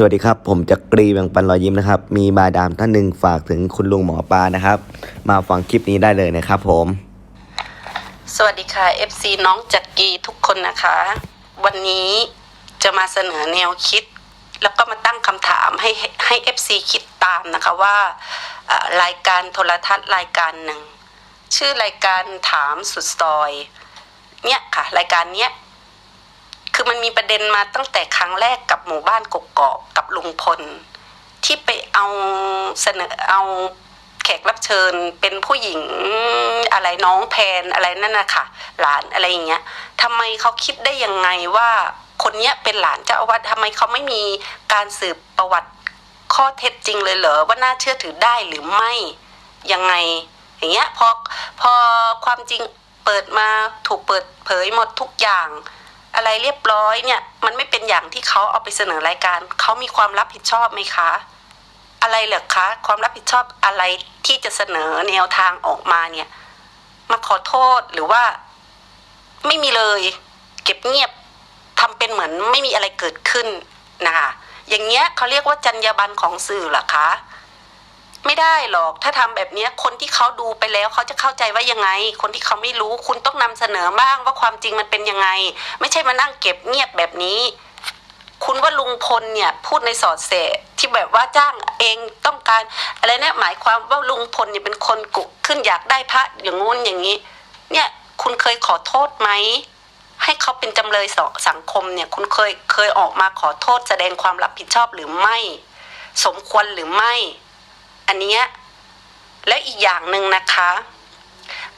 สวัสดีครับ ผมจักรีแบ่งปันรอยยิ้มนะครับ มีบาดามท่านหนึ่งฝากถึงคุณลุงหมอปลานะครับ มาฟังคลิปนี้ได้เลยนะครับผม สวัสดีค่ะ FC น้องจักรีทุกคนนะคะ วันนี้จะมาเสนอแนวคิด แล้วก็มาตั้งคำถามให้ให้ FC คิดตามนะคะว่ารายการโทรทัศน์รายการหนึ่ง ชื่อรายการถามสุดซอย เนี่ยค่ะ รายการเนี้ย คือมันมีประเด็นมาตั้งแต่ครั้งแรกกับหมู่บ้านกกอกกับลุงพล ที่ไปเอาเสนอเอาแขกรับเชิญเป็นผู้หญิงอะไรน้องแพนอะไรนั่นนะคะหลานอะไรอย่างเงี้ยทำไมเขาคิดได้ยังไงว่าคนเนี้ยเป็นหลานเจ้าอาวาสทำไมเขาไม่มีการสืบประวัติข้อเท็จจริงเลยเหรอว่าน่าเชื่อถือได้หรือไม่ยังไง อย่างเงี้ยพอพอความจริงเปิดมาถูกเปิดเผยหมดทุกอย่าง อะไรเรียบร้อยเนี่ยมันไม่เป็นอย่างที่เขาเอาไปเสนอรายการเขามีความรับผิดชอบไหมคะ อะไรเหรอคะความรับผิดชอบอะไรที่จะเสนอแนวทางออกมาเนี่ยมาขอโทษหรือว่า ไม่มีเลย เก็บเงียบทำเป็นเหมือนไม่มีอะไรเกิดขึ้นนะคะอย่างเงี้ยเขาเรียกว่าจรรยาบรรณของสื่อเหรอคะ ไม่ได้หรอกถ้าทำแบบนี้คนที่เขาดูไปแล้วเขาจะเข้าใจว่ายังไง คนที่เขาไม่รู้คุณต้องนำเสนอบ้างว่าความจริงมันเป็นยังไง ไม่ใช่มานั่งเก็บเงียบแบบนี้ คุณว่าลุงพลเนี่ยพูดในสอดแสที่แบบว่าจ้างเองต้องการอะไรเนี่ยหมายความว่าลุงพลเนี่ยเป็นคนกุขึ้นอยากได้พระอย่างงู้นอย่างนี้ เนี่ยคุณเคยขอโทษไหมให้เขาเป็นจำเลยสสังคมเนี่ย คุณเคยเคยออกมาขอโทษแสดงความรับผิดชอบหรือไม่ สมควรหรือไม่ อันเนี้ยและอีกอย่างหนึ่งนะคะ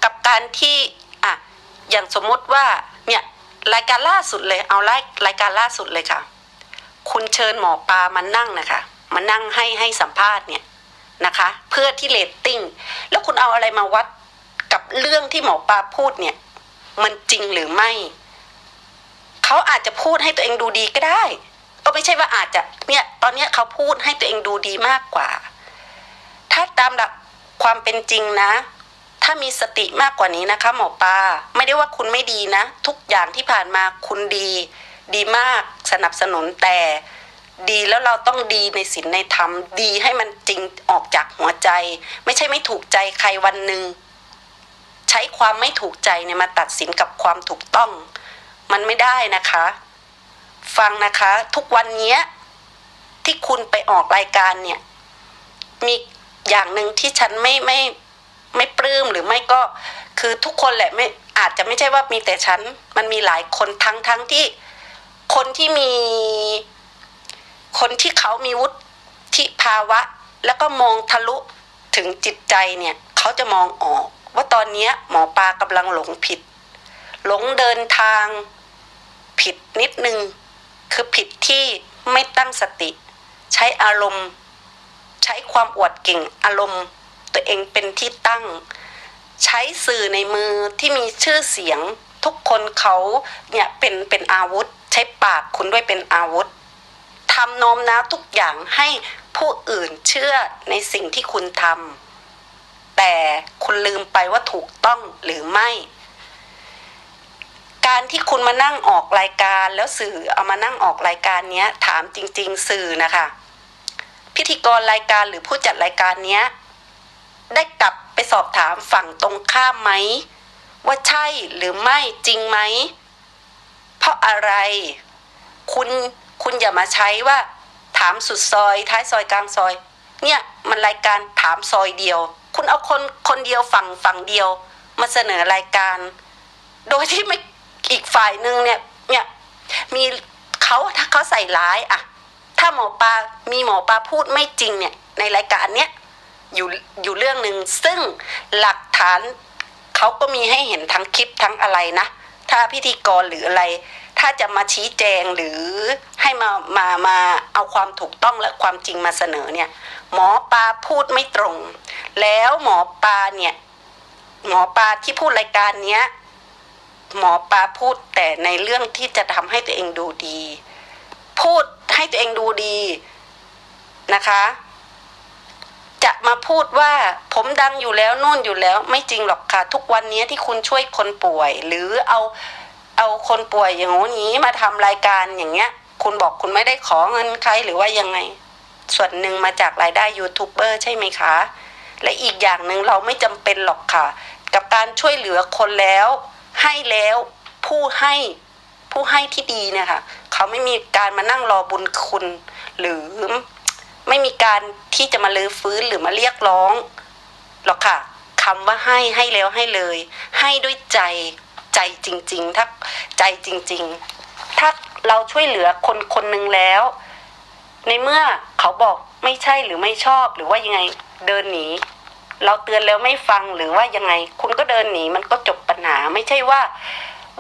กับการที่อะอย่างสมมติว่าเนี่ยรายการล่าสุดเลยเอารายรายการล่าสุดเลยค่ะ คุณเชิญหมอปลามานั่งนะคะมานั่งให้ให้สัมภาษณ์เนี่ยนะคะ เพื่อที่เรตติ้งแล้วคุณเอาอะไรมาวัดกับเรื่องที่หมอปลาพูดเนี่ย มันจริงหรือไม่เขาอาจจะพูดให้ตัวเองดูดีก็ได้ ก็ไม่ใช่ว่าอาจจะเนี่ยตอนเนี้ยเขาพูดให้ตัวเองดูดีมากกว่า ถ้าตามหลักความเป็นจริงนะ ถ้ามีสติมากกว่านี้นะคะหมอปลาไม่ได้ว่าคุณไม่ดีนะ ทุกอย่างที่ผ่านมาคุณดี ดีมากสนับสนุนแต่ ดีแล้วเราต้องดีในศีลในธรรมดีให้มันจริงออกจากหัวใจ ไม่ใช่ไม่ถูกใจใครวันหนึ่งใช้ความไม่ถูกใจเนี่ยมาตัดสินกับความถูกต้อง มันไม่ได้นะคะ ฟังนะคะ ทุกวันนี้ที่คุณไปออกรายการเนี่ย มี อย่างหนึ่งที่ฉันไม่ไม่ไม่ปลื้มหรือไม่ก็ คือทุกคนแหละไม่อาจจะไม่ใช่ว่ามีแต่ฉัน มันมีหลายคนทั้งทั้งที่คนที่มี คนที่เขามีวุฒิภาวะ แล้วก็มองทะลุถึงจิตใจเนี่ย เขาจะมองออก ว่าตอนนี้หมอปลากำลังหลงผิด หลงเดินทางผิดนิดนึง คือผิดที่ไม่ตั้งสติ ใช้อารมณ์ ใช้ความอวดเก่งอารมณ์ ตัวเองเป็นที่ตั้ง ใช้สื่อในมือที่มีชื่อเสียง ทุกคนเขาเนี่ยเป็นเป็นอาวุธ ใช้ปากคุณด้วยเป็นอาวุธทำโน้มน้าวทุกอย่างให้ผู้อื่นเชื่อในสิ่งที่คุณทำแต่คุณลืมไปว่าถูกต้องหรือไม่ การที่คุณมานั่งออกรายการแล้วสื่อเอามานั่งออกรายการเนี้ยถามจริง ๆ สื่อนะคะ พิธีกรรายการหรือผู้จัดรายการเนี้ย ได้กลับไปสอบถามฝั่งตรงข้ามไหม ว่าใช่หรือไม่จริงไหม เพราะอะไร คุณคุณอย่ามาใช้ว่า ถามสุดซอย ท้ายซอยกลางซอย เนี่ยมันรายการถามซอยเดียว คุณเอาคนคนเดียวฝั่งฝั่งเดียว มาเสนอรายการ โดยที่ไม่อีกฝ่ายหนึ่งเนี่ยเนี่ยมีเขาถ้าเขาใส่ร้ายอะ ถ้าหมอปลามีหมอปลาพูดไม่จริงเนี่ยในรายการเนี้ยอยู่อยู่เรื่องหนึ่งซึ่งหลักฐานเขาก็มีให้เห็นทั้งคลิปทั้งอะไรนะ ถ้าพิธีกรหรืออะไร ถ้าจะมาชี้แจงหรือให้มามามาเอาความถูกต้องและความจริงมาเสนอเนี่ย หมอปลาพูดไม่ตรง แล้วหมอปลาเนี่ยหมอปลาที่พูดรายการเนี้ยหมอปลาพูดแต่ในเรื่องที่จะทำให้ตัวเองดูดี พูด ให้ตัวเองดูดีนะคะ จะมาพูดว่าผมดังอยู่แล้วนู่นอยู่แล้ว ไม่จริงหรอกค่ะ ทุกวันนี้ที่คุณช่วยคนป่วย หรือเอาเอาคนป่วยอย่างนี้มาทำรายการอย่างเงี้ย คุณบอกคุณไม่ได้ขอเงินใครหรือว่ายังไง ส่วนหนึ่งมาจากรายได้ยูทูบเบอร์ใช่ไหมคะ และอีกอย่างหนึ่งเราไม่จำเป็นหรอกค่ะ กับการช่วยเหลือคนแล้ว ให้แล้วผู้ให้ ผู้ให้ที่ดีเนี่ยค่ะเขาไม่มีการมานั่งรอบุญคุณ หรือไม่มีการที่จะมาลื้อฟื้นหรือมาเรียกร้องหรอกค่ะคำว่าให้ให้แล้วให้เลย ให้ด้วยใจใจจริง ๆ ถ้าใจจริง ๆ ถ้าเราช่วยเหลือคนคนหนึ่งแล้ว ในเมื่อเขาบอกไม่ใช่หรือไม่ชอบหรือว่ายังไงเดินหนีเราเตือนแล้วไม่ฟังหรือว่ายังไง คุณก็เดินหนีมันก็จบปัญหาไม่ใช่ว่า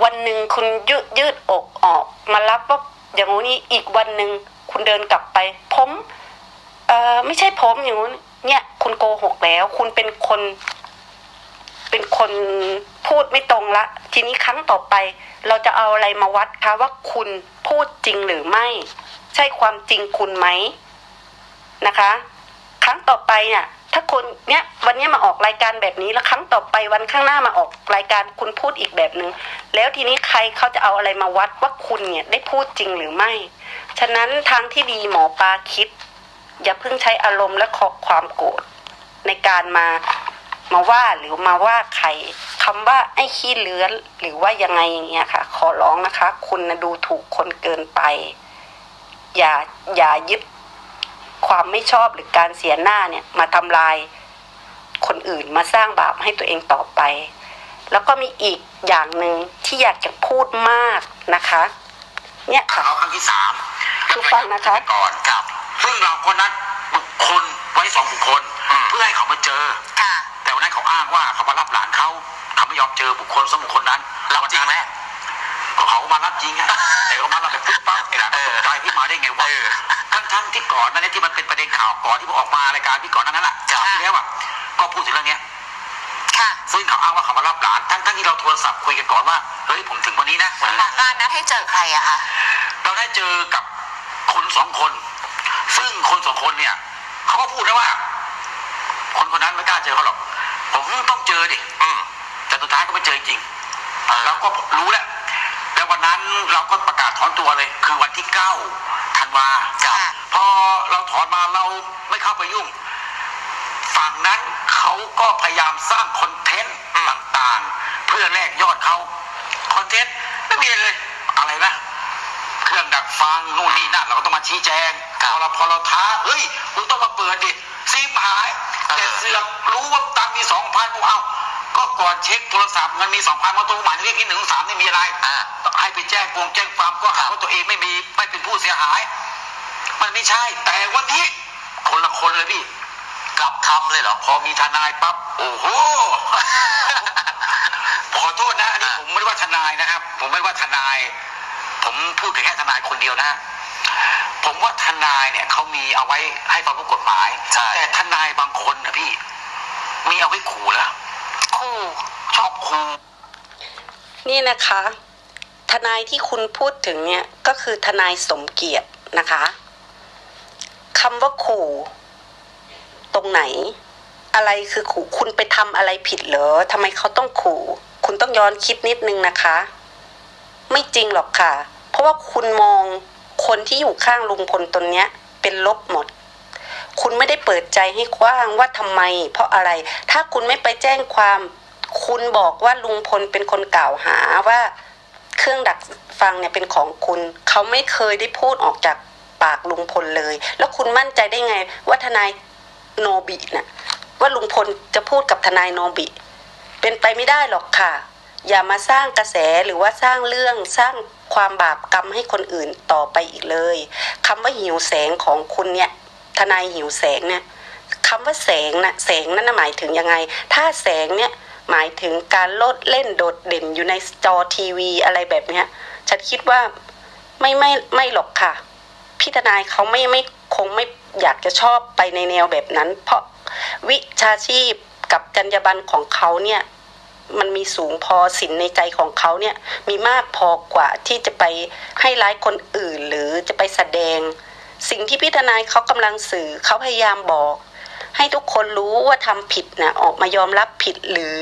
วันหนึ่งคุณยืดยืดอกออก มารับว่าอย่างนี้อีกวันหนึ่งคุณเดินกลับไป ผมเออไม่ใช่ผมอย่างนู้นเนี่ยคุณโกหกแล้ว คุณเป็นคน เป็นคนพูดไม่ตรงละ ทีนี้ครั้งต่อไป เราจะเอาอะไรมาวัดคะว่าคุณพูดจริงหรือไม่ ใช่ความจริงคุณไหมนะคะ ครั้งต่อไปเนี่ย ถ้าคนเนี้ยวันนี้มาออกรายการแบบนี้แล้วครั้งต่อไปวันข้างหน้ามาออกรายการคุณพูดอีกแบบหนึง่งแล้วทีนี้ใครเขาจะเอาอะไรมาวัดว่าคุณเนี่ยได้พูดจริงหรือไม่ ฉะนั้นทางที่ดีหมอปลาคิด อย่าเพิ่งใช้อารมณ์และขอความโกรธในการมามาว่าหรือมาว่าใครคำว่าไอ้ขี้เลื้อนหรือว่ายังไงอย่างเงี้ยค่ะ ขอร้องนะคะ คุณนะดูถูกคนเกินไป อย่าอย่ายึด ความไม่ชอบหรือการเสียหน้าเนี่ยมาทำลายคนอื่นมาสร้างบาปให้ตัวเองต่อไป แล้วก็มีอีกอย่างหนึ่งที่อยากจะพูดมากนะคะ เนี่ยค่ะเขาครั้งที่สามทุกฟังนะคะก่อนครับ ซึ่งเราก็นัดบุคคลไว้สองบุคคล เพื่อให้เขามาเจอค่ะแต่วันนั้นเขาอ้างว่าเขามารับหลานเขาเขาไม่ยอมเจอบุคคลสองบุคคลนั้นรับจริงไหมก็เขามารับจริงฮะแต่เขามารับแบบปุ๊บปั๊บไอ้หลานก็ตกใจที่มาได้ไงวะเออ ทั้งทั้งๆที่ก่อนหนั้นที่มันเป็นประเด็นข่าวก่อนที่ผมออกมารายการพี่ก่อนหนานั้นอะครับที่แล้วอะก็พูดถึงเรื่องเนี้ยค่ะซึ่งเขาอ้างว่าเขามารับหลานทั้งทั้งๆที่เราโทรศัพท์คุยกันก่อนว่าเฮ้ยผมถึงวันนี้นะวันนี้หมอนะปลานัดให้เจอใครอะคะเราได้เจอกับคนสองคน ซึ่งคนสองคนเนี่ยเขาก็พูดนะว่า คนคนนั้นไม่กล้าเจอเขาหรอกผมต้องเจอดิอืมแต่สุดท้ายก็ไม่เจอจริงเราก็รู้แล้วแล้ววันนั้นเราก็ประกาศถอนตัวเลย คือวันที่เก้าธัน วาค่ะพอเราถอนมาเราไม่เข้าไปยุ่ง ฝั่งนั้นเขาก็พยายามสร้างคอนเทนต์ต่างๆ เพื่อแลกยอดเขาคอนเทนต์ไม่มีอะไรเลยอะไรนะเครื่องดักฟังนู่นนี่นั่นเราก็ต้องมาชี้แจงพอเราพอเราท้าเฮ้ยคุณต้องมาเปิดดิซิมหายแต่เสือกรู้ว่าตังค์มีสองพันกูเอาก็ก่อนเช็คโทรศัพท์เงินมีสองพันมาตัวหมายเลขที่หนึ่งสามนี่มีอะไรอ่าให้ไปแจ้งปงแจ้งความก็หาว่าตัวเองไม่มีไม่เป็นผู้เสียหาย มันไม่ใช่ แต่วันนี้คนละคนเลยพี่ กลับคำเลยเหรอ พอมีทนายปั๊บ โอ้โห ขอโทษนะอันนี้ผมไม่ได้ว่าทนายนะครับ ผมไม่ได้ว่าทนาย ผมพูดแค่ทนายคนเดียวนะ ผมว่าทนายเนี่ยเขามีเอาไว้ให้ความรู้กฎหมายใช่แต่ทนายบางคนนะพี่ มีเอาไว้ขู่แล้วคู่ชอบขู่นี่นะคะ ทนายที่คุณพูดถึงเนี่ยก็คือทนายสมเกียรตินะคะ คำว่าขู่ ตรงไหน อะไรคือขู่คุณไปทำอะไรผิดเหรอทำไมเขาต้องขู่ คุณต้องย้อนคิดนิดนึงนะคะ ไม่จริงหรอกค่ะ เพราะว่าคุณมองคนที่อยู่ข้างลุงพลตนเนี้ย เป็นลบหมด คุณไม่ได้เปิดใจให้กว้างว่าทำไม เพราะอะไร ถ้าคุณไม่ไปแจ้งความ คุณบอกว่าลุงพลเป็นคนกล่าวหาว่า เครื่องดักฟังเนี่ยเป็นของคุณ เขาไม่เคยได้พูดออกจาก ปากลุงพลเลย แล้วคุณมั่นใจได้ไง ว่าทนายโนบิน่ะว่าลุงพลจะพูดกับทนายโนบิ เป็นไปไม่ได้หรอกค่ะ อย่ามาสร้างกระแสหรือว่าสร้างเรื่องสร้างความบาปกรรมให้คนอื่นต่อไปอีกเลยคำว่าหิวแสงของคุณเนี่ยทนายหิวแสงเนี่ยคำว่าแสงนะแสงนั่นหมายถึงยังไง ถ้าแสงเนี่ยหมายถึงการโลดเล่นโดดเด่นอยู่ในจอทีวีอะไรแบบเนี้ยฉันคิดว่าไม่ไม่ไม่หรอกค่ะ พี่ทนายเขาไม่ไม่คงไม่อยากจะชอบไปในแนวแบบนั้น เพราะวิชาชีพกับจรรยาบรรณของเขาเนี่ยมันมีสูงพอสินในใจของเขาเนี่ยมีมากพอกว่าที่จะไปให้ร้ายคนอื่นหรือจะไปแสดง สิ่งที่พี่ทนายเขากำลังสื่อเขาพยายามบอก ให้ทุกคนรู้ว่าทำผิดนะออกมายอมรับผิดหรือ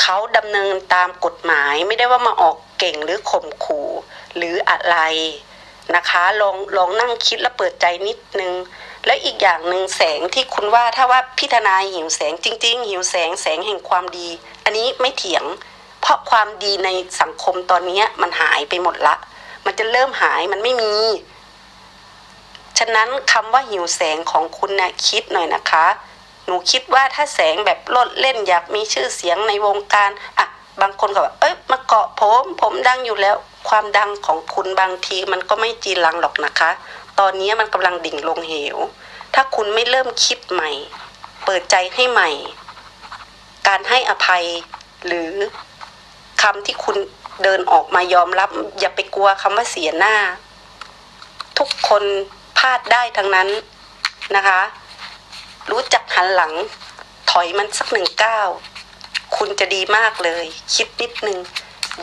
เขาดำเนินตามกฎหมายไม่ได้ว่ามาออกเก่งหรือข่มขู่หรืออะไร นะคะลองลองนั่งคิดแล้วเปิดใจนิดนึง และอีกอย่างหนึ่งแสงที่คุณว่าถ้าว่าพิธนายหิวแสงจริง ๆ หิวแสงแสงแห่งความดี อันนี้ไม่เถียง เพราะความดีในสังคมตอนนี้มันหายไปหมดละ มันจะเริ่มหายมันไม่มี ฉะนั้นคำว่าหิวแสงของคุณนะคิดหน่อยนะคะ หนูคิดว่าถ้าแสงแบบลดเล่นอยากมีชื่อเสียงในวงการอะบางคนก็แบบเอ้ยมาเกาะผม ผมดังอยู่แล้ว ความดังของคุณบางทีมันก็ไม่จีรังหรอกนะคะ ตอนนี้มันกำลังดิ่งลงเหว ถ้าคุณไม่เริ่มคิดใหม่ เปิดใจให้ใหม่ การให้อภัยหรือคำที่คุณเดินออกมายอมรับ อย่าไปกลัวคำว่าเสียหน้า ทุกคนพลาดได้ทั้งนั้นนะคะ รู้จักหันหลัง ถอยมันสักหนึ่งก้าวคุณจะดีมากเลย คิดนิดนึง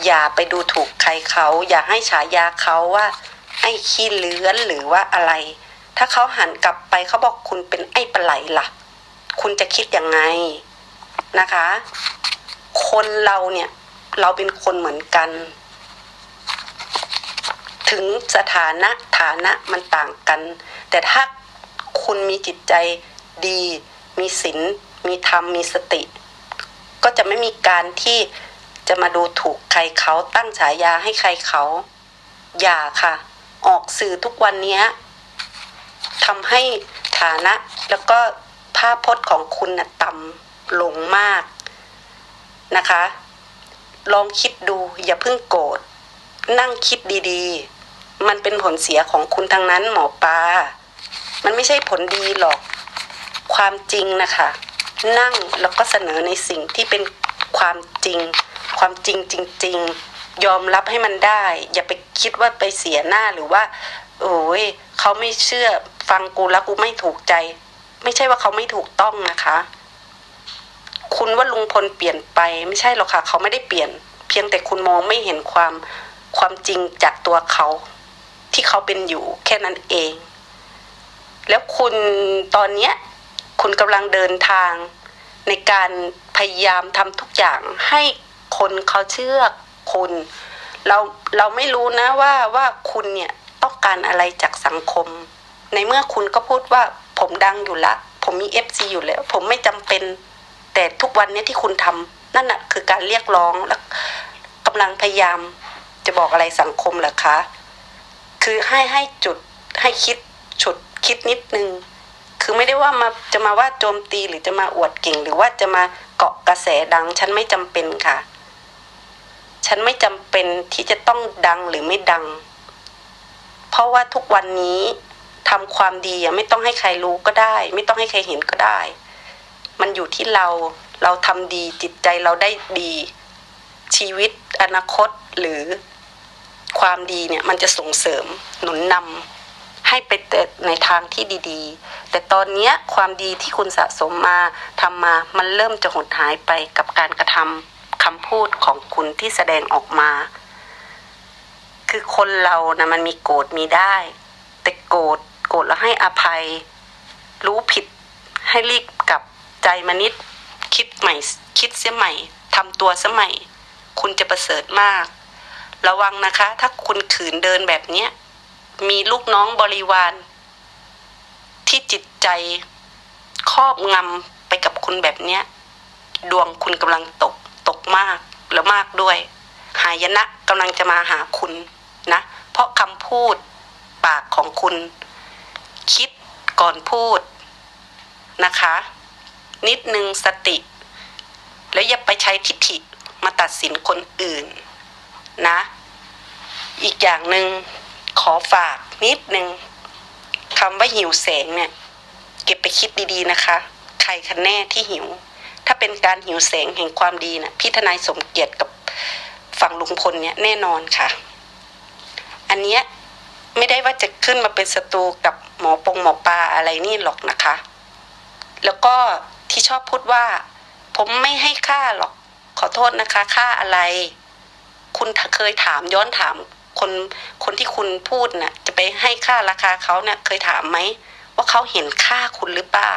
อย่าไปดูถูกใครเขา อย่าให้ฉายาเขาว่า ไอ้ขี้เลื้อนหรือว่าอะไร ถ้าเขาหันกลับไปเขาบอกคุณเป็นไอ้ปลาไหลล่ะ คุณจะคิดยังไงนะคะ คนเราเนี่ย เราเป็นคนเหมือนกัน ถึงสถานะฐานะมันต่างกัน แต่ถ้าคุณมีจิตใจดี มีศีลมีธรรมมีสติ ก็จะไม่มีการที่ จะมาดูถูกใครเขาตั้งฉายาให้ใครเขา อย่าค่ะ ออกสื่อทุกวันนี้ทำให้ฐานะแล้วก็ภาพพจน์ของคุณนะต่ำลงมากนะคะ ลองคิดดูอย่าเพิ่งโกรธนั่งคิดดีๆ มันเป็นผลเสียของคุณทางนั้นหมอปลา มันไม่ใช่ผลดีหรอก ความจริงนะคะ นั่งแล้วก็เสนอในสิ่งที่เป็นความจริง ความจริงจริง ๆ ยอมรับให้มันได้ อย่าไปคิดว่าไปเสียหน้าหรือว่า โอ้ยเขาไม่เชื่อฟังกูแล้วกูไม่ถูกใจ ไม่ใช่ว่าเขาไม่ถูกต้องนะคะ คุณว่าลุงพลเปลี่ยนไปไม่ใช่หรอกค่ะ เขาไม่ได้เปลี่ยน เพียงแต่คุณมองไม่เห็นความความจริงจากตัวเขา ที่เขาเป็นอยู่แค่นั้นเอง แล้วคุณตอนเนี้ยคุณกำลังเดินทางในการพยายามทำทุกอย่างให้ คนเขาเชื่อคุณ เราเราไม่รู้นะว่าว่าคุณเนี่ยต้องการอะไรจากสังคม ในเมื่อคุณก็พูดว่าผมดังอยู่ละ ผมมีเอฟซีอยู่แล้ว ผมไม่จำเป็น แต่ทุกวันนี้ที่คุณทำนั่นน่ะคือการเรียกร้องและกำลังพยายามจะบอกอะไรสังคมเหรอคะ คือให้ให้จุดให้คิดฉุดคิดนิดนึง คือไม่ได้ว่ามาจะมาว่าโจมตีหรือจะมาอวดเก่ง หรือว่าจะมาเกาะกระแสดังฉันไม่จำเป็นค่ะ ฉันไม่จำเป็นที่จะต้องดังหรือไม่ดัง เพราะว่าทุกวันนี้ทำความดีอะไม่ต้องให้ใครรู้ก็ได้ ไม่ต้องให้ใครเห็นก็ได้ มันอยู่ที่เราเราทำดีจิตใจเราได้ดี ชีวิตอนาคตหรือความดีเนี่ยมันจะส่งเสริมหนุนนำให้ไปแต่ในทางที่ดีๆ แต่ตอนเนี้ยความดีที่คุณสะสมมาทำมามันเริ่มจะหดหายไปกับการกระทำ คำพูดของคุณที่แสดงออกมา คือคนเรานะมันมีโกรธมีได้ แต่โกรธโกรธแล้วให้อภัย รู้ผิดให้รีบกลับใจมานิด คิดใหม่ คิดเสียใหม่ทำตัวเสียใหม่ คุณจะประเสริฐมาก ระวังนะคะ ถ้าคุณขืนเดินแบบเนี้ยมีลูกน้องบริวาร ที่จิตใจครอบงำไปกับคุณแบบเนี้ย ดวงคุณกำลังตกตก มากแล้วมากด้วย หายนะกำลังจะมาหาคุณนะ เพราะคำพูดปากของคุณ คิดก่อนพูดนะคะ นิดนึงสติ แล้วอย่าไปใช้ทิฏฐิมาตัดสินคนอื่นนะ อีกอย่างหนึ่งขอฝากนิดนึงคำว่าหิวแสงเนี่ย เก็บไปคิดดีๆนะคะ ใครคะแน่ที่หิว ถ้าเป็นการหิวแสงแห่งความดีนะพี่ทนายสมเกียรติกับฝั่งลุงพลเนี่ยแน่นอนค่ะ อันเนี้ยไม่ได้ว่าจะขึ้นมาเป็นศัตรูกับหมอปงหมอปลาอะไรนี่หรอกนะคะ แล้วก็ที่ชอบพูดว่า ผมไม่ให้ค่าหรอกขอโทษนะคะค่าอะไร คุณเคยถามย้อนถามคนคนที่คุณพูดน่ะ จะไปให้ค่าราคาเขาเนี่ยเคยถามไหมว่าเขาเห็นค่าคุณหรือเปล่า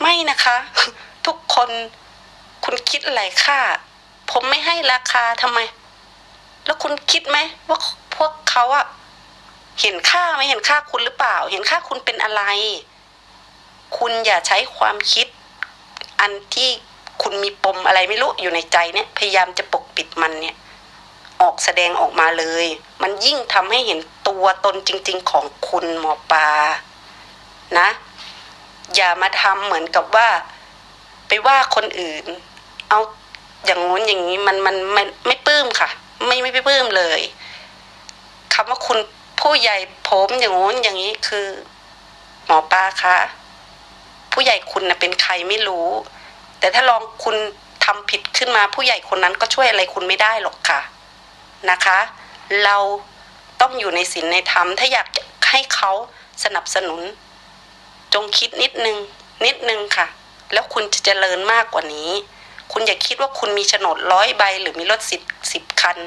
ไม่นะคะ ทุกคนคุณคิดอะไรค่า ผมไม่ให้ราคาทำไม แล้วคุณคิดไหมว่าพวกเขาอะเห็นค่าไหมเห็นค่าคุณหรือเปล่า เห็นค่าคุณเป็นอะไร คุณอย่าใช้ความคิด อันที่คุณมีปมอะไรไม่รู้อยู่ในใจเนี่ย พยายามจะปกปิดมันเนี่ย ออกแสดงออกมาเลย มันยิ่งทำให้เห็นตัวตนจริง ๆ ของคุณหมอปลานะ อย่ามาทำเหมือนกับว่า ไปว่าคนอื่น เอาอย่างงู้นอย่างนี้มันมันไม่ไม่ปลื้มค่ะ ไม่ไม่ไปลื้มเลยคำว่าคุณผู้ใหญ่ผมอย่างงู้นอย่างนี้คือ หมอปลาคะผู้ใหญ่คุณนะเป็นใครไม่รู้ แต่ถ้าลองคุณทำผิดขึ้นมาผู้ใหญ่คนนั้นก็ช่วยอะไรคุณไม่ได้หรอกค่ะนะคะ เราต้องอยู่ในศีลในธรรมถ้าอยากให้เขาสนับสนุน จงคิดนิดนึง นิดนึงค่ะ แล้วคุณจะเจริญมากกว่านี้ คุณอย่าคิดว่าคุณมีโฉนดร้อยใบ หรือมีรถสิบสิบคัน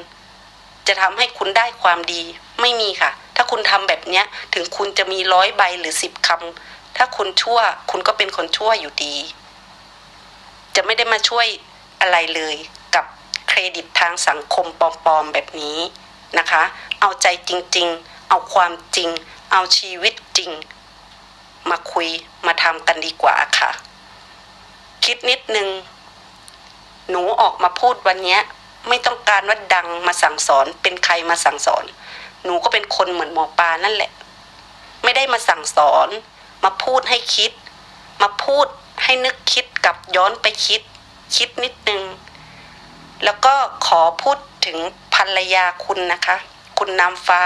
จะทำให้คุณได้ความดีไม่มีค่ะ ถ้าคุณทำแบบเนี้ย ถึงคุณจะมีร้อยใบหรือสิบคำถ้าคุณชั่ว คุณก็เป็นคนชั่วอยู่ดี จะไม่ได้มาช่วยอะไรเลยกับเครดิตทางสังคมปลอมๆแบบนี้นะคะ เอาใจจริงๆ เอาความจริง เอาชีวิตจริง มาคุยมาทำกันดีกว่าค่ะ คิดนิดนึง หนูออกมาพูดวันนี้ไม่ต้องการว่าดังมาสั่งสอน เป็นใครมาสั่งสอน หนูก็เป็นคนเหมือนหมอปลานั่นแหละ ไม่ได้มาสั่งสอน มาพูดให้คิด มาพูดให้นึกคิดกลับย้อนไปคิด คิดนิดนึง แล้วก็ขอพูดถึงภรรยาคุณนะคะ คุณน้ำฟ้า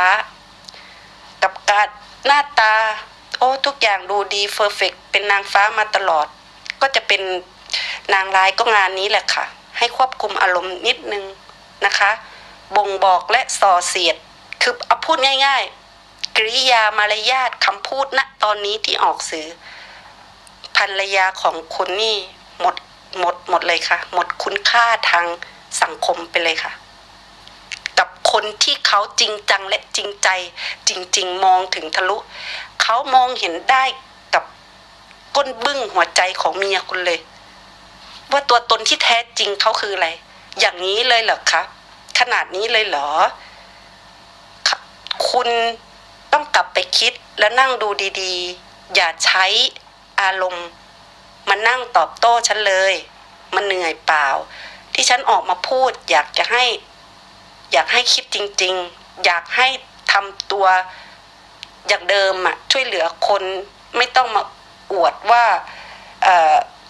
กับการหน้าตา โอ้ทุกอย่างดูดีเฟอร์เฟกเป็นนางฟ้ามาตลอด ก็จะเป็นนางร้ายก็งานนี้แหละค่ะ ให้ควบคุมอารมณ์นิดนึงนะคะ บ่งบอกและส่อเสียด คือเอาพูดง่าย ๆ กริยามารยาทคำพูดณตอนนี้ที่ออกสื่อภรรยาของคุณนี่หมดหมดหมดเลยค่ะ หมดคุณค่าทางสังคมไปเลยค่ะ กับคนที่เขาจริงจังและจริงใจ จริง ๆ มองถึงทะลุ เขามองเห็นได้ ก้นบึ้งหัวใจของเมียคุณเลย ว่าตัวตนที่แท้จริงเขาคืออะไร อย่างนี้เลยเหรอคะขนาดนี้เลยเหรอ คุณต้องกลับไปคิดแล้วนั่งดูดีๆ อย่าใช้อารมณ์มานั่งตอบโต้ฉันเลย มันเหนื่อยเปล่า ที่ฉันออกมาพูด อยากจะให้ อยากให้คิดจริง ๆ อยากให้ทำตัวอย่างเดิมอะช่วยเหลือคนไม่ต้องมา อวดว่า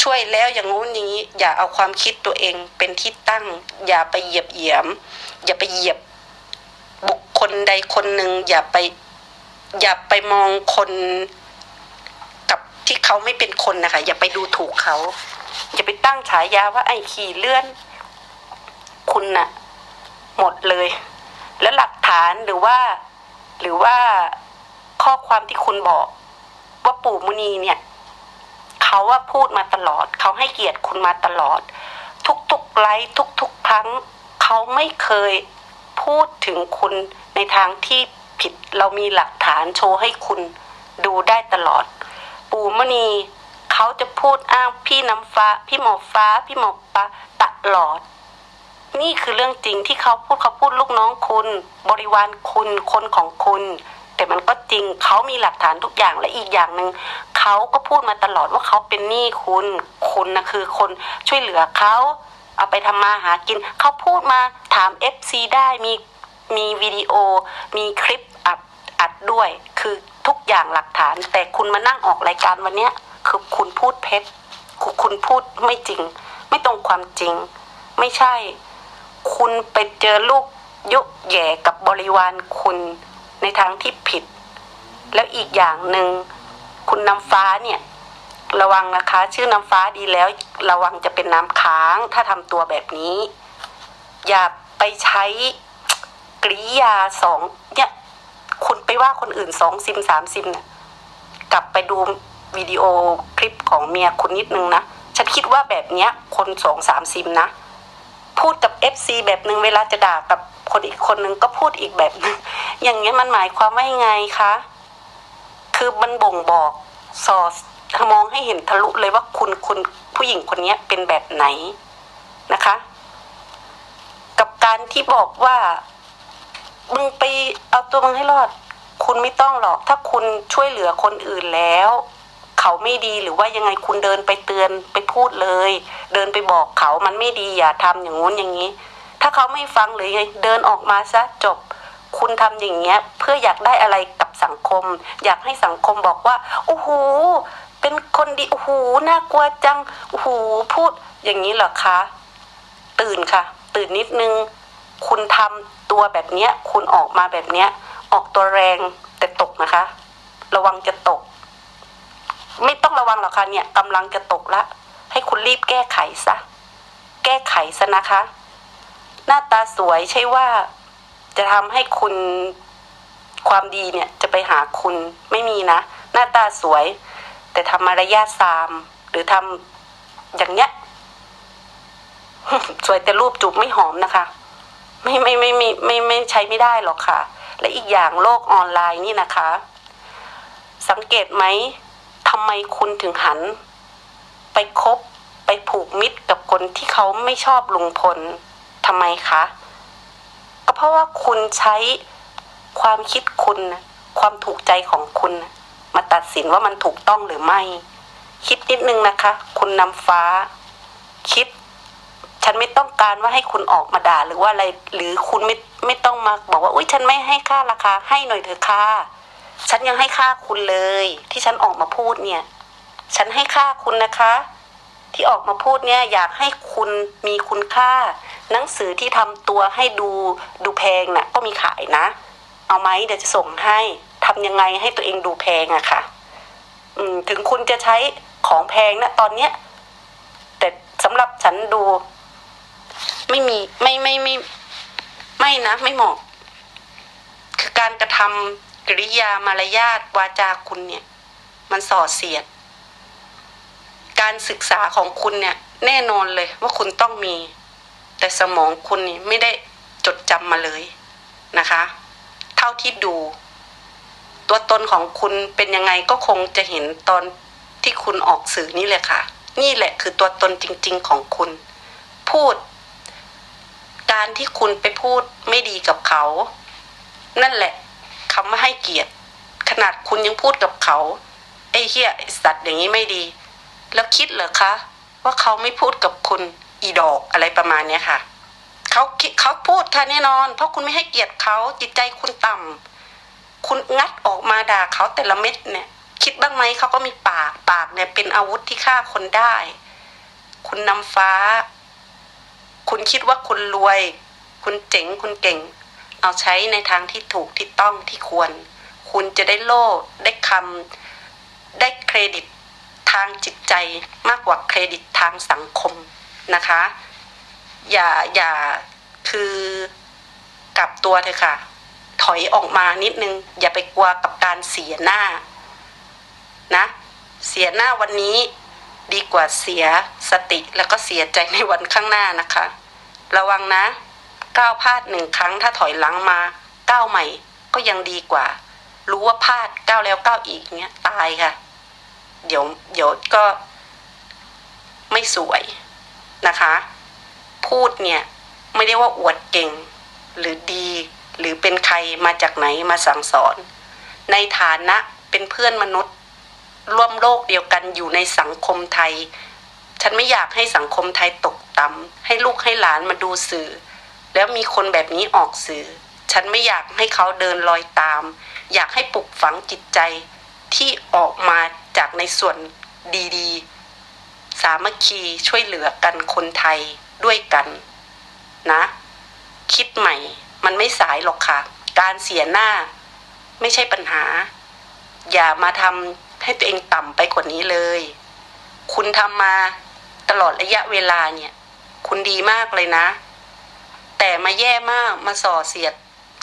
ช่วยแล้วอย่างงู้นอย่างนี้ อย่าเอาความคิดตัวเองเป็นที่ตั้ง อย่าไปเหยียบเหยียม อย่าไปเหยียบบุคคลใดคนหนึ่งอย่าไป อย่าไปมองคนกับที่เขาไม่เป็นคนนะคะ อย่าไปดูถูกเขา อย่าไปตั้งฉายาว่าไอ้ขี่เลื่อน คุณน่ะ หมดเลย แล้วหลักฐานหรือว่า หรือว่าข้อความที่คุณบอก ว่าปู่มุนีเนี่ยเขาว่าพูดมาตลอด เขาให้เกียรติคุณมาตลอด ทุกๆไลฟ์ทุก ๆ ครั้ง เขาไม่เคยพูดถึงคุณในทางที่ผิดเรามีหลักฐานโชว์ให้คุณดูได้ตลอด ปู่มณีเขาจะพูดอ้างพี่น้ำฟ้า พี่หมอฟ้า พี่หมอปลาตลอด นี่คือเรื่องจริงที่เขาพูดเขาพูดลูกน้องคุณ บริวารคุณคนของคุณ แต่มันก็จริงเขามีหลักฐานทุกอย่างและอีกอย่างหนึ่งเขาก็พูดมาตลอดว่าเขาเป็นหนี้คุณคุณนะคือคนช่วยเหลือเขาเอาไปทำมาหากินเขาพูดมาถาม FC ได้มีมีวิดีโอ มีคลิปอัดอัดด้วย คือทุกอย่างหลักฐาน แต่คุณมานั่งออกรายการวันเนี้ยคือคุณพูดเพชรคุณพูดไม่จริง ไม่ตรงความจริง ไม่ใช่ คุณไปเจอลูกยุแย่กับบริวารคุณ ในทางที่ผิด แล้วอีกอย่างหนึ่งคุณน้ำฟ้าเนี่ย ระวังนะคะ ชื่อน้ำฟ้าดีแล้ว ระวังจะเป็นน้ำค้าง ถ้าทำตัวแบบนี้ อย่าไปใช้กริยาสองเนี่ยคุณไปว่าคนอื่นสองซิมสามซิมเนี่ยกลับไปดูวิดีโอคลิปของเมียคุณนิดนึงนะ ฉันคิดว่าแบบเนี้ย คนสองสามซิมนะ พูดกับ FC แบบหนึ่งเวลาจะด่ากับ คนอีกคนหนึ่งก็พูดอีกแบบหนึงอย่างเงี้ยมันหมายความว่ายังไงคะ คือมันบ่งบอกสอดมองให้เห็นทะลุเลยว่าคุณคุณผู้หญิงคนเนี้ยเป็นแบบไหนนะคะ กับการที่บอกว่ามึงไปเอาตัวมึงให้รอด คุณไม่ต้องหรอก ถ้าคุณช่วยเหลือคนอื่นแล้ว เขาไม่ดีหรือว่ายังไงคุณเดินไปเตือนไปพูดเลย เดินไปบอกเขามันไม่ดีอย่าทำอย่างงู้นอย่างนี้ ถ้าเขาไม่ฟังหรือไงเดินออกมาซะจบ คุณทำอย่างเงี้ยเพื่ออยากได้อะไรกับสังคม อยากให้สังคมบอกว่าโอ้โหเป็นคนดีโอ้โหน่ากลัวจังโอ้โหพูดอย่างนี้เหรอคะตื่นค่ะ ตื่นนิดนึง คุณทำตัวแบบเนี้ย คุณออกมาแบบเนี้ย ออกตัวแรงแต่ตกนะคะ ระวังจะตก ไม่ต้องระวังหรอกค่ะเนี่ยกำลังจะตกละ ให้คุณรีบแก้ไขซะ แก้ไขซะนะคะ หน้าตาสวยใช่ว่า จะทำให้คุณความดีเนี่ยจะไปหาคุณไม่มีนะ หน้าตาสวย แต่ทำมารยาทซาม หรือทำอย่างเนี้ยสวยแต่รูปจูบไม่หอมนะคะ ไม่ไม่ไม่ไม่ไม่ไม่ใช้ไม่ได้หรอกค่ะ และอีกอย่างโลกออนไลน์นี่นะคะ สังเกตไหมทำไมคุณถึงหัน ไปคบไปผูกมิตรกับคนที่เขาไม่ชอบลุงพล ทำไมคะก็เพราะว่าคุณใช้ความคิดคุณนะความถูกใจของคุณนะมาตัดสินว่ามันถูกต้องหรือไม่ คิดนิดนึงนะคะ คุณนำฟ้า คิด ฉันไม่ต้องการว่าให้คุณออกมาด่าหรือว่าอะไร หรือคุณไม่ไม่ต้องมาบอกว่า อุ้ยฉันไม่ให้ค่าราคา ให้หน่อยเถอะค่ะฉันยังให้ค่าคุณเลย ที่ฉันออกมาพูดเนี่ย ฉันให้ค่าคุณนะคะ ที่ออกมาพูดเนี่ย อยากให้คุณมีคุณค่า หนังสือที่ทำตัวให้ดูดูแพงน่ะก็มีขายนะ เอาไหมเดี๋ยวจะส่งให้ทำยังไงให้ตัวเองดูแพงอะค่ะ อืมถึงคุณจะใช้ของแพงนะตอนเนี้ย แต่สำหรับฉันดู ไม่มีไม่ไม่ไม่ ไม่นะ ไม่เหมาะ คือการกระทำกริยามารยาทวาจาคุณเนี่ย มันส่อเสียด การศึกษาของคุณเนี่ย แน่นอนเลยว่าคุณต้องมี แต่สมองคุณนี่ไม่ได้จดจำมาเลยนะคะ เท่าที่ดู ตัวตนของคุณเป็นยังไงก็คงจะเห็นตอนที่คุณออกสื่อนี่เลยค่ะ นี่แหละคือตัวตนจริง ๆของคุณ พูด การที่คุณไปพูดไม่ดีกับเขา นั่นแหละคำว่าให้เกียรติ ขนาดคุณยังพูดกับเขาไอ้เหี้ยสัตว์อย่างนี้ไม่ดี แล้วคิดเหรอคะ ว่าเขาไม่พูดกับคุณ อีดอกอะไรประมาณเนี้ยค่ะเขาเขาพูดค่ะแน่นอน เพราะคุณไม่ให้เกียรติเขาจิตใจคุณต่ำคุณงัดออกมาด่าเขาแต่ละเม็ดเนี่ย คิดบ้างไหมเขาก็มีปากปากเนี่ย เป็นอาวุธที่ฆ่าคนได้ คุณนำฟ้า คุณคิดว่าคุณรวย คุณเจ๋งคุณเก่ง เอาใช้ในทางที่ถูกที่ต้องที่ควร คุณจะได้โล่ได้คำได้เครดิตทางจิตใจมากกว่าเครดิตทางสังคม นะคะ อย่าอย่าคือกลับตัวเถอะค่ะ ถอยออกมานิดนึง อย่าไปกลัวกับการเสียหน้านะ เสียหน้าวันนี้ดีกว่าเสียสติแล้วก็เสียใจในวันข้างหน้านะคะ ระวังนะก้าวพลาดหนึ่งครั้งถ้าถอยหลังมาก้าวใหม่ก็ยังดีกว่า รู้ว่าพลาดก้าวแล้วก้าวอีกเงี้ยตายค่ะ เดี๋ยวเดี๋ยวก็ไม่สวย นะคะ พูดเนี่ยไม่ได้ว่าอวดเก่งหรือดีหรือเป็นใครมาจากไหนมาสั่งสอน ในฐานะเป็นเพื่อนมนุษย์ ร่วมโลกเดียวกันอยู่ในสังคมไทย ฉันไม่อยากให้สังคมไทยตกต่ำให้ลูกให้หลานมาดูสื่อ แล้วมีคนแบบนี้ออกสื่อ ฉันไม่อยากให้เขาเดินลอยตาม อยากให้ปลุกฝังจิตใจที่ออกมาจากในส่วนดีๆ สามัคคีช่วยเหลือกันคนไทยด้วยกัน นะ คิดใหม่ มันไม่สายหรอกค่ะ การเสียหน้า ไม่ใช่ปัญหา อย่ามาทำให้ตัวเองต่ำไปกว่านี้เลย คุณทำมาตลอดระยะเวลาเนี่ย คุณดีมากเลยนะ แต่มาแย่มากมาส่อเสียด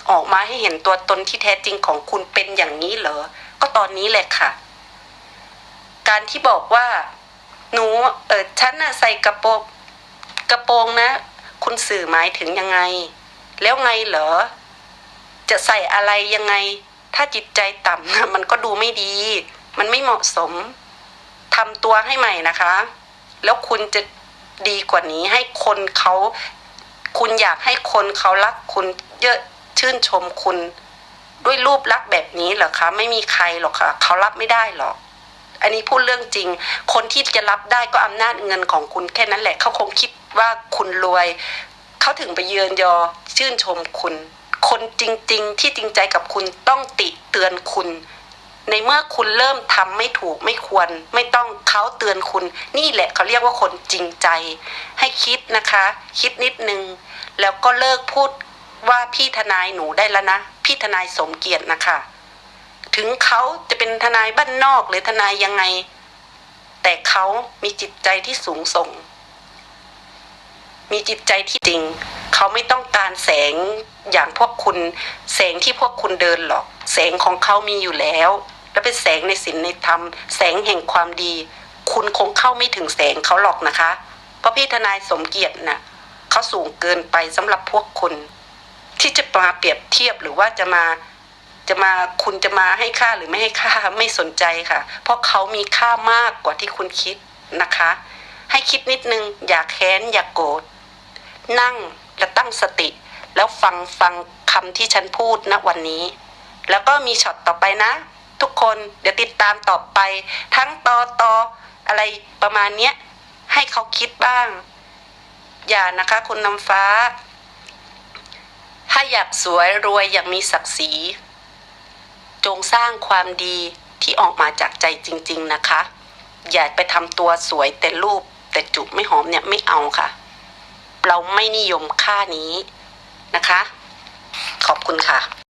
ออกมาให้เห็นตัวตนที่แท้จริงของคุณเป็นอย่างนี้เหรอ ก็ตอนนี้แหละค่ะ การที่บอกว่า หนูเออฉันน่ะใส่กระโปรงกระโปรงนะ คุณสื่อหมายถึงยังไง แล้วไงเหรอ จะใส่อะไรยังไง ถ้าจิตใจต่ำนะมันก็ดูไม่ดี มันไม่เหมาะสมทำตัวให้ใหม่นะคะ แล้วคุณจะดีกว่านี้ให้คนเขาคุณอยากให้คนเขารักคุณเยอะชื่นชมคุณ ด้วยรูปลักษณ์แบบนี้เหรอคะ ไม่มีใครหรอกค่ะ เขารับไม่ได้หรอก อันนี้พูดเรื่องจริง คนที่จะรับได้ก็อำนาจเงินของคุณแค่นั้นแหละเขาคงคิดว่าคุณรวยเขาถึงไปเยือนยอชื่นชมคุณ คนจริง ๆ ที่จริงใจกับคุณต้องติเตือนคุณในเมื่อคุณเริ่มทำไม่ถูกไม่ควร ไม่ต้องเขาเตือนคุณ นี่แหละเขาเรียกว่าคนจริงใจ ให้คิดนะคะ คิดนิดนึง แล้วก็เลิกพูดว่าพี่ทนายหนูได้แล้วนะ พี่ทนายสมเกียรตินะคะ ถึงเขาจะเป็นทนายบ้านนอกหรือทนายยังไง แต่เขามีจิตใจที่สูงส่ง มีจิตใจที่จริง เขาไม่ต้องการแสงอย่างพวกคุณ แสงที่พวกคุณเดินหรอก แสงของเขามีอยู่แล้ว และเป็นแสงในศีลในธรรม แสงแห่งความดี คุณคงเข้าไม่ถึงแสงเขาหรอกนะคะ เพราะพี่ทนายสมเกียรติน่ะเขาสูงเกินไปสำหรับพวกคุณ ที่จะมาเปรียบเทียบหรือว่าจะมา จะมาคุณจะมาให้ค่าหรือไม่ให้ค่าไม่สนใจค่ะ เพราะเขามีค่ามากกว่าที่คุณคิดนะคะ ให้คิดนิดนึง อย่าแค้นอย่าโกรธนั่งและตั้งสติ แล้วฟังฟังคำที่ฉันพูดณวันนี้ แล้วก็มีช็อตต่อไปนะ ทุกคนเดี๋ยวติดตามต่อไป ทั้งตอตออะไรประมาณเนี้ยให้เขาคิดบ้าง อย่านะคะคุณน้ำฟ้า ถ้าอยากสวยรวยอยากมีศักดิ์ศรี จงสร้างความดีที่ออกมาจากใจจริง ๆนะคะ อย่าไปทำตัวสวยแต่รูปแต่จุไม่หอมเนี่ยไม่เอาค่ะ เราไม่นิยมค่านี้นะคะ ขอบคุณค่ะ